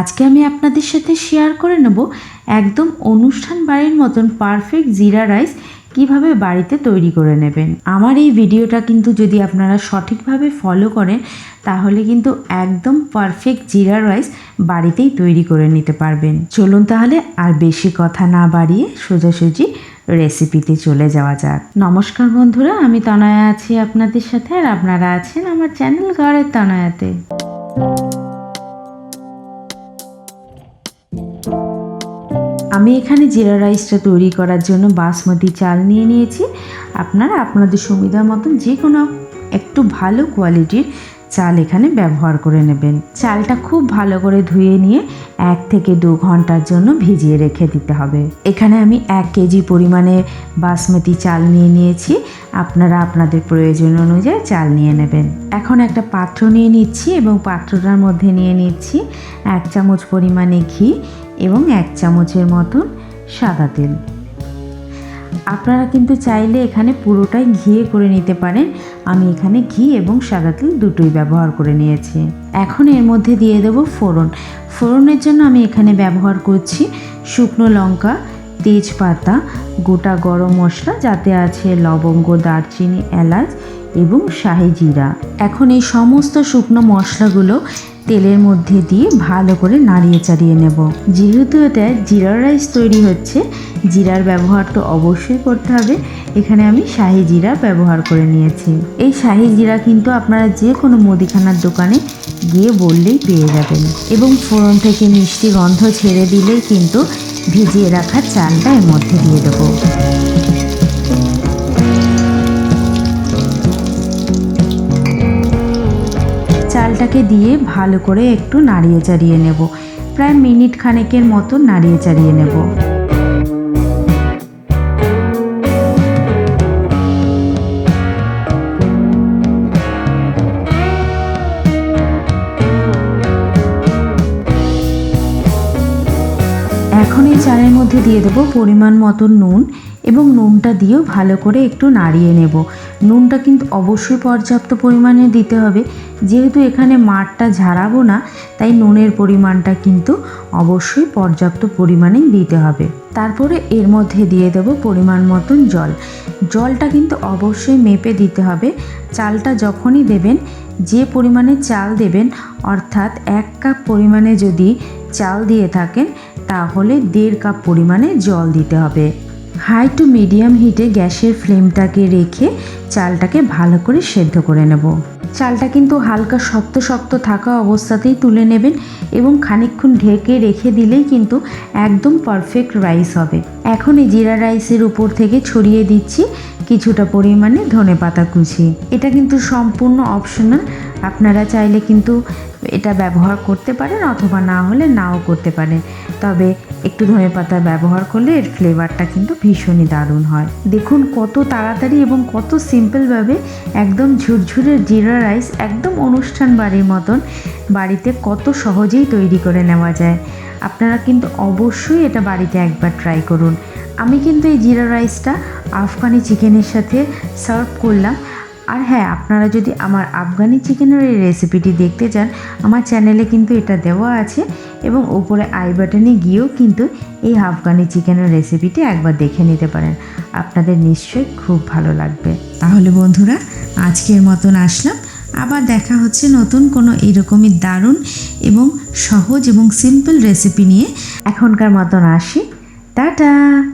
আজকে আমি আপনাদের সাথে শেয়ার করে নেব একদম অনুষ্ঠান বাড়ির মতন পারফেক্ট জিরা রাইস কীভাবে বাড়িতে তৈরি করে নেবেন। আমার এই ভিডিওটা কিন্তু যদি আপনারা সঠিকভাবে ফলো করেন, তাহলে কিন্তু একদম পারফেক্ট জিরা রাইস বাড়িতেই তৈরি করে নিতে পারবেন। চলুন তাহলে আর বেশি কথা না বাড়িয়ে সোজাসুজি রেসিপিতে চলে যাওয়া যাক। নমস্কার বন্ধুরা, আমি তনয়া আছি আপনাদের সাথে আর আপনারা আছেন আমার চ্যানেল ঘরের তনয়াতে। আমি এখানে জিরা রাইসটা তৈরি করার জন্য বাসমতি চাল নিয়ে নিয়েছি। আপনারা আপনাদের সুবিধা মতন যে কোনো একটু ভালো কোয়ালিটির চাল এখানে ব্যবহার করে নেবেন। চালটা খুব ভালো করে ধুয়ে নিয়ে এক থেকে দু ঘণ্টার জন্য ভিজিয়ে রেখে দিতে হবে। এখানে আমি এক কেজি পরিমাণে বাসমতি চাল নিয়ে নিয়েছি। আপনারা আপনাদের প্রয়োজন অনুযায়ী চাল নিয়ে নেবেন। এখন একটা পাত্র নিয়ে নিচ্ছি এবং পাত্রটার মধ্যে নিয়ে নিচ্ছি। এক চামচ পরিমাণে ঘি এবং এক চামচের মতন সাদা তেল। আপনারা কিন্তু চাইলে এখানে পুরোটাই ঘিয়ে করে নিতে পারেন। আমি এখানে ঘি এবং সাদা তেল দুটোই ব্যবহার করে নিয়েছি। এখন এর মধ্যে দিয়ে দেব ফোড়ন। ফোড়নের জন্য আমি এখানে ব্যবহার করছি শুকনো লঙ্কা, তেজপাতা, গোটা গরম মশলা, যাতে আছে লবঙ্গ, দারচিনি, এলাচ এবং শাহি জিরা। এখন এই সমস্ত শুকনো মশলাগুলো তেলের মধ্যে দিয়ে ভালো করে নাড়িয়ে চাড়িয়ে নেব। যেহেতু এটা জিরা রাইস তৈরি হচ্ছে, জিরার ব্যবহার তো অবশ্যই করতে হবে। এখানে আমি শাহি জিরা ব্যবহার করে নিয়েছি। এই শাহি জিরা কিন্তু আপনারা যে কোনো মুদিখানার দোকানে গিয়ে বললেই পেয়ে যাবেন। এবং ফোড়ন থেকে মিষ্টি গন্ধ ছেড়ে দিলেই কিন্তু ভিজিয়ে রাখা চালটা এর মধ্যে দিয়ে দেবো। চালটাকে দিয়ে ভালো করে একটু নাড়িয়ে চাড়িয়ে নেব। প্রায় মিনিট খানেকের মতো নাড়িয়ে চাড়িয়ে নেব। এখন এই চালের মধ্যে দিয়ে দেবো পরিমাণ মতো নুন এবং নুনটা দিয়েও ভালো করে একটু নাড়িয়ে নেব। নুনটা কিন্তু অবশ্যই পর্যাপ্ত পরিমাণে দিতে হবে। যেহেতু এখানে মাঠটা ঝাড়াবো না, তাই নুনের পরিমাণটা কিন্তু অবশ্যই পর্যাপ্ত পরিমাণেই দিতে হবে। তারপরে এর মধ্যে দিয়ে দেব পরিমাণ মতন জল। জলটা কিন্তু অবশ্যই মেপে দিতে হবে। চালটা যখনই দেবেন, যে পরিমাণে চাল দেবেন, অর্থাৎ এক কাপ পরিমাণে যদি চাল দিয়ে থাকেন, তাহলে দেড় কাপ পরিমাণে জল দিতে হবে। হাই টু মিডিয়াম হিটে গ্যাসের ফ্লেমটাকে রেখে চালটাকে ভালো করে সেদ্ধ করে নেব। চালটা কিন্তু হালকা শক্ত শক্ত থাকা অবস্থাতেই তুলে নেবেন এবং খানিকক্ষণ ঢেকে রেখে দিলেই কিন্তু একদম পারফেক্ট রাইস হবে। এখন এই জিরা রাইসের উপর থেকে ছড়িয়ে দিচ্ছি কিছুটা পরিমাণে ধনে পাতা কুচি। এটা কিন্তু সম্পূর্ণ অপশনাল আপনারা চাইলে কিন্তু এটা ব্যবহার করতে পারেন অথবা না হলে নাও করতে পারেন। তবে একটু ধনে পাতা ব্যবহার করলে এর ফ্লেভারটা কিন্তু ভীষণই দারুণ হয়। দেখুন কত তাড়াতাড়ি এবং কত সিম্পলভাবে একদম ঝুরঝুরে জিরা রাইস একদম অনুষ্ঠান বাড়ির মতন বাড়িতে কত সহজেই তৈরি করে নেওয়া যায়। আপনারা কিন্তু অবশ্যই এটা বাড়িতে একবার ট্রাই করুন। আমি কিন্তু এই জিরা রাইসটা আফগানি চিকেনের সাথে সার্ভ করলাম। আর হ্যাঁ আপনারা যদি আমার আফগানি চিকেনের এই রেসিপিটি দেখতে চান, আমার চ্যানেলে কিন্তু এটা দেওয়া আছে এবং উপরে আই বাটনে গিয়েও কিন্তু এই আফগানি চিকেনের রেসিপিটি একবার দেখে নিতে পারেন। আপনাদের নিশ্চয়ই খুব ভালো লাগবে। তাহলে বন্ধুরা, আজকের মতন আসলাম। আবার দেখা হচ্ছে নতুন কোনো এরকমই দারুণ এবং সহজ এবং সিম্পল রেসিপি নিয়ে। এখনকার মতন আসি। টাটা!